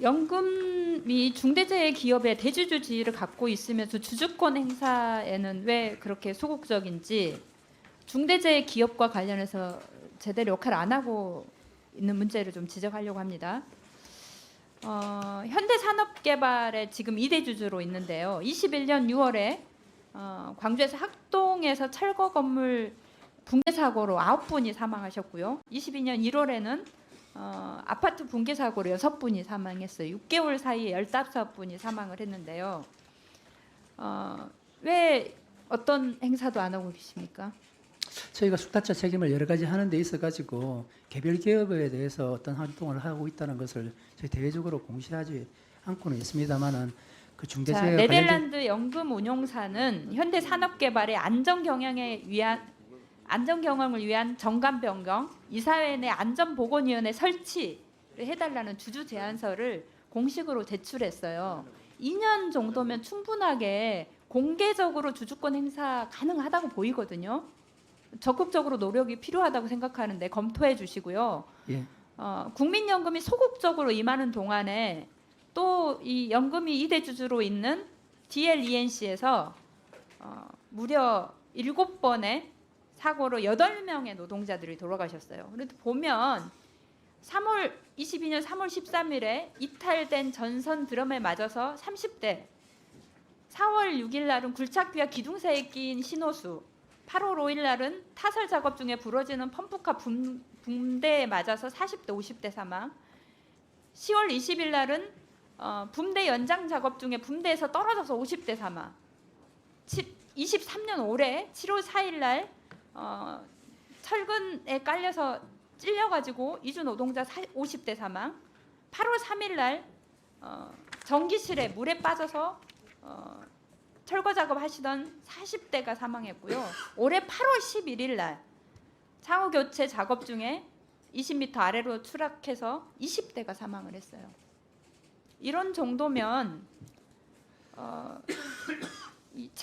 연금이 중대재해 기업의 대주주 지위를 갖고 있으면서 주주권 행사에는 왜 그렇게 소극적인지 중대재해 기업과 관련해서 제대로 역할을 안 하고 있는 문제를 좀 지적하려고 합니다. 어, 현대산업개발의 지금 2대 주주로 있는데요. 21년 6월에 어, 광주에서 학동에서 철거 건물 붕괴 사고로 9분이 사망하셨고요. 22년 1월에는 어, 아파트 붕괴 사고로 6분이 사망했어요. 6개월 사이에 15분이 사망을 했는데요. 어, 왜 어떤 행사도 안 하고 계십니까? 저희가 숙탁자 책임을 여러 가지 하는 데 있어 가지고 개별 기업에 대해서 어떤 활동을 하고 있다는 것을 저희 대외적으로 공시하지 않고는 있습니다만은 그 자, 중대재해 네덜란드 연금 운용사는 현대 산업 개발의 안전 경영에 위한 안전 경영을 위한 정관 변경, 이사회 내 안전 보건위원회 설치를 해달라는 주주 제안서를 공식으로 제출했어요. 2년 정도면 충분하게 공개적으로 주주권 행사 가능하다고 보이거든요. 적극적으로 노력이 필요하다고 생각하는데 검토해 주시고요. 예. 어, 국민연금이 소극적으로 임하는 동안에 또 이 연금이 이대 주주로 있는 DLENC에서 어, 무려 일곱 번의 사고로 여덟 명의 노동자들이 돌아가셨어요. 그래도 보면 3월 22년 3월 13일에 이탈된 전선 드럼에 맞아서 30대 4월 6일 날은 굴착기와 기둥사에 끼인 신호수 8월 5일 날은 타설 작업 중에 부러지는 펌프카 붐, 붐대에 맞아서 40대 50대 사망 10월 20일 날은 어, 붐대 연장 작업 중에 붐대에서 떨어져서 50대 사망 23년 올해 7월 4일 날 어, 철근에 깔려서 찔려가지고 이주 노동자 50대 사망 8월 3일 날 어, 전기실에 물에 빠져서 어, 철거 작업 하시던 40대가 사망했고요. 올해 8월 11일 날 창호 교체 작업 중에 20m 아래로 추락해서 20대가 사망을 했어요. 이런 정도면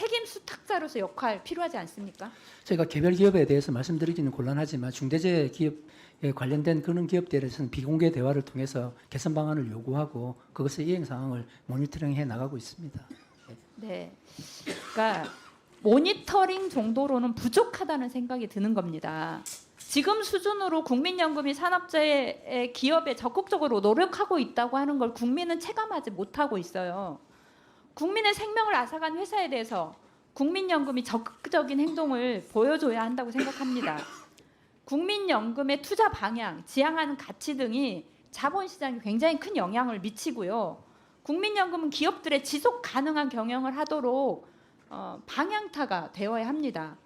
책임 수탁자로서 역할 필요하지 않습니까? 저희가 개별 기업에 대해서 말씀드리기는 곤란하지만 중대재해 기업에 관련된 그런 기업들에서는 비공개 대화를 통해서 개선 방안을 요구하고 그것의 이행 상황을 모니터링해 나가고 있습니다. 네. 그러니까 모니터링 정도로는 부족하다는 생각이 드는 겁니다. 지금 수준으로 국민연금이 산업재해 기업에 적극적으로 노력하고 있다고 하는 걸 국민은 체감하지 못하고 있어요. 국민의 생명을 앗아간 회사에 대해서 국민연금이 적극적인 행동을 보여줘야 한다고 생각합니다. 국민연금의 투자 방향, 지향하는 가치 등이 자본시장에 굉장히 큰 영향을 미치고요. 국민연금은 기업들의 지속 가능한 경영을 하도록 어, 방향타가 되어야 합니다.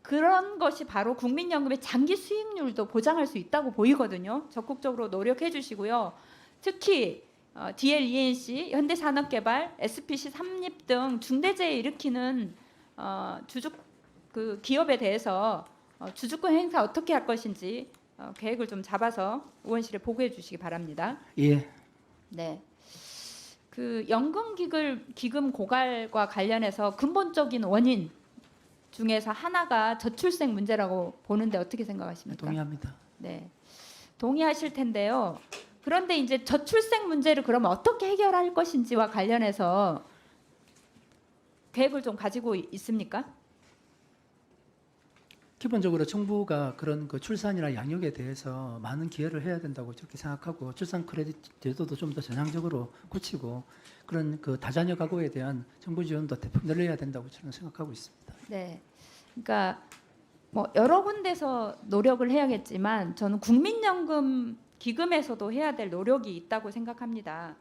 그런 것이 바로 국민연금의 장기 수익률도 보장할 수 있다고 보이거든요. 적극적으로 노력해 주시고요. 특히 어, DLENC, 현대산업개발, SPC 삼립 등 중대재해 일으키는 어, 주주 그 기업에 대해서 어, 주주권 행사 어떻게 할 것인지 어, 계획을 좀 잡아서 의원실에 보고해 주시기 바랍니다. 예. 네. 그 연금 기금 기금 고갈과 관련해서 근본적인 원인 중에서 하나가 저출생 문제라고 보는데 어떻게 생각하십니까? 동의합니다. 네. 동의하실 텐데요. 그런데 이제 저출생 문제를 그러면 어떻게 해결할 것인지와 관련해서 계획을 좀 가지고 있- 있습니까? 기본적으로 정부가 그런 그 출산이나 양육에 대해서 많은 기여를 해야 된다고 저렇게 생각하고 출산 크레딧 제도도 좀 더 전향적으로 고치고 그런 그 다자녀 가구에 대한 정부 지원도 대폭 늘려야 된다고 저는 생각하고 있습니다. 네. 그러니까 뭐 여러 군데서 노력을 해야겠지만 저는 국민연금 기금에서도 해야 될 노력이 있다고 생각합니다.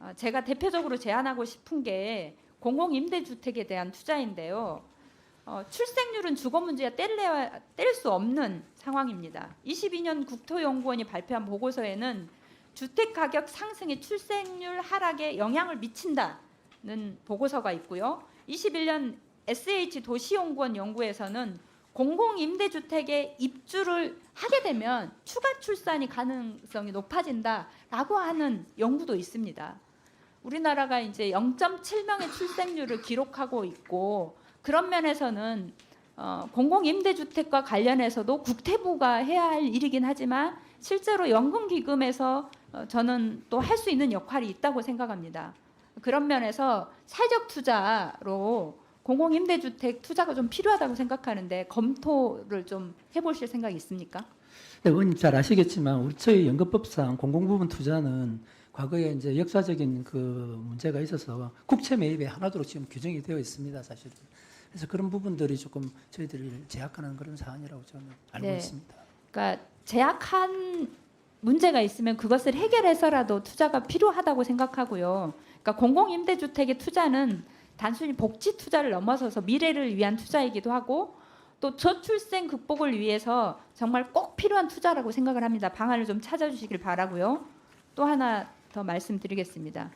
어, 제가 대표적으로 제안하고 싶은 게 공공임대주택에 대한 투자인데요. 어, 출생률은 주거 문제와 뗄래야 뗄 수 없는 상황입니다. 22년 국토연구원이 발표한 보고서에는 주택 가격 상승이 출생률 하락에 영향을 미친다는 보고서가 있고요. 21년 SH 도시연구원 연구에서는 공공임대주택에 입주를 하게 되면 추가 출산이 가능성이 높아진다라고 하는 연구도 있습니다. 우리나라가 이제 0.7명의 출생률을 기록하고 있고 그런 면에서는 어, 공공임대주택과 관련해서도 국태부가 해야 할 일이긴 하지만 실제로 연금기금에서 어, 저는 또 할 수 있는 역할이 있다고 생각합니다. 그런 면에서 사회적 투자로 공공임대주택 투자가 좀 필요하다고 생각하는데 검토를 좀 해보실 생각이 있습니까? 네, 의원님 잘 아시겠지만 우리 저희 연금법상 공공부문 투자는 과거에 이제 역사적인 그 문제가 있어서 국채 매입에 하나도록 지금 규정이 되어 있습니다, 사실. 그래서 그런 부분들이 조금 저희들을 제약하는 그런 사안이라고 저는 알고 네. 있습니다. 그러니까 제약한 문제가 있으면 그것을 해결해서라도 투자가 필요하다고 생각하고요. 그러니까 공공임대주택의 투자는 단순히 복지 투자를 넘어서서 미래를 위한 투자이기도 하고 또 저출생 극복을 위해서 정말 꼭 필요한 투자라고 생각을 합니다. 방안을 좀 찾아주시길 바라고요. 또 하나 더 말씀드리겠습니다.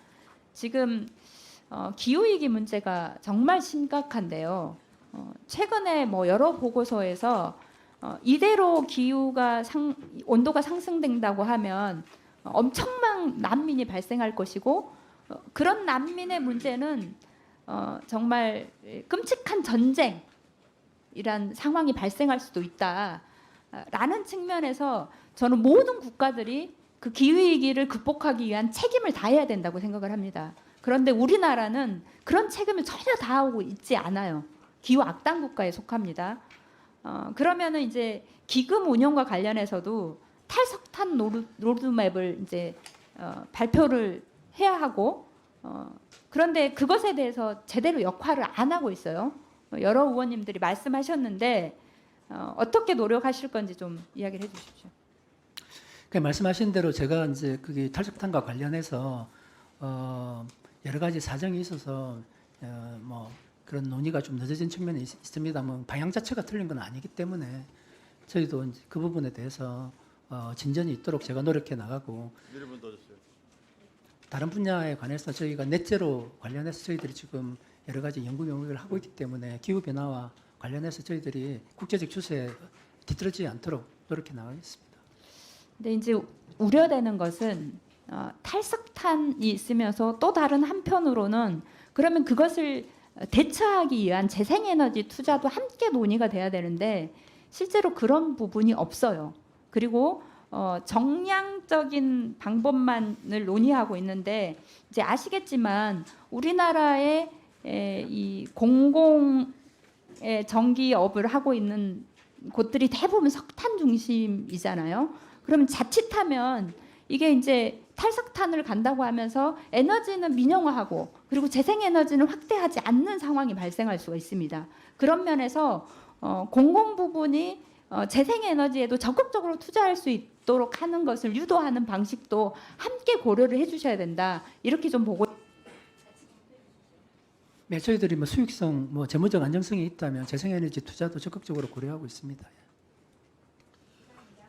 지금 어, 기후위기 문제가 정말 심각한데요. 어, 최근에 뭐 여러 보고서에서 어, 이대로 기후가 상, 온도가 상승된다고 하면 어, 엄청난 난민이 발생할 것이고 어, 그런 난민의 문제는 어, 정말 끔찍한 전쟁이란 상황이 발생할 수도 있다라는 측면에서 저는 모든 국가들이 그 기후 위기를 극복하기 위한 책임을 다해야 된다고 생각을 합니다. 그런데 우리나라는 그런 책임을 전혀 다하고 있지 않아요. 기후 악당 국가에 속합니다. 어, 그러면은 이제 기금 운영과 관련해서도 탈석탄 노루, 로드 맵을 이제 어, 발표를 해야 하고 어, 그런데 그것에 대해서 제대로 역할을 안 하고 있어요. 어, 여러 의원님들이 말씀하셨는데 어, 어떻게 노력하실 건지 좀 이야기를 해주십시오. 그 말씀하신 대로 제가 이제 그게 탈석탄과 관련해서 어 여러 가지 사정이 있어서 어 뭐 그런 논의가 좀 늦어진 측면이 있, 있습니다만 방향 자체가 틀린 건 아니기 때문에 저희도 이제 그 부분에 대해서 어 진전이 있도록 제가 노력해 나가고 이름은 더 주세요. 다른 분야에 관해서 저희가 넷제로 관련해서 저희들이 지금 여러 가지 연구 영역을 하고 있기 때문에 기후 변화와 관련해서 저희들이 국제적 추세에 뒤떨어지지 않도록 노력해 나가겠습니다. 근데 이제 우려되는 것은 어, 탈석탄이 있으면서 또 다른 한편으로는 그러면 그것을 대처하기 위한 재생에너지 투자도 함께 논의가 돼야 되는데 실제로 그런 부분이 없어요. 그리고 어, 정량적인 방법만을 논의하고 있는데 이제 아시겠지만 우리나라의 에, 이 공공의 전기업을 하고 있는 곳들이 대부분 석탄 중심이잖아요. 그러면 자칫하면 이게 이제 탈석탄을 간다고 하면서 에너지는 민영화하고 그리고 재생에너지는 확대하지 않는 상황이 발생할 수가 있습니다. 그런 면에서 어, 공공 부분이 어, 재생에너지에도 적극적으로 투자할 수 있도록 하는 것을 유도하는 방식도 함께 고려를 해주셔야 된다. 이렇게 좀 보고 네, 저희들이 뭐 수익성, 뭐 재무적 안정성이 있다면 재생에너지 투자도 적극적으로 고려하고 있습니다.